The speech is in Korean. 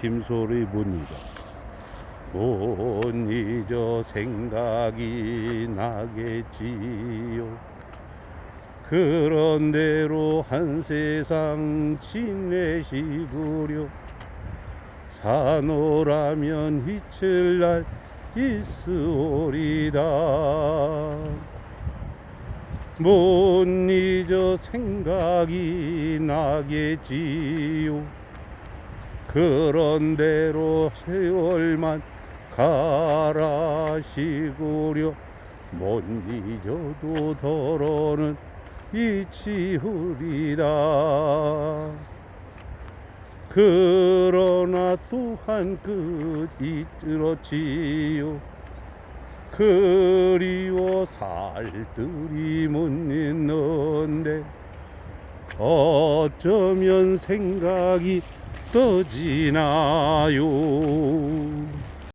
김소리 못 잊어 못 잊어 생각이 나겠지요. 그런 대로 한 세상 지내시구려. 사노라면 이틀 날 있으오리다. 못 잊어 생각이 나겠지요 그런대로 세월만 가라 시구려. 못 잊어도 더러는 이치후리다. 그러나 또한 끝이 들었지요. 그리워 살들이 못 있는데 어쩌면 생각이 떠지나요.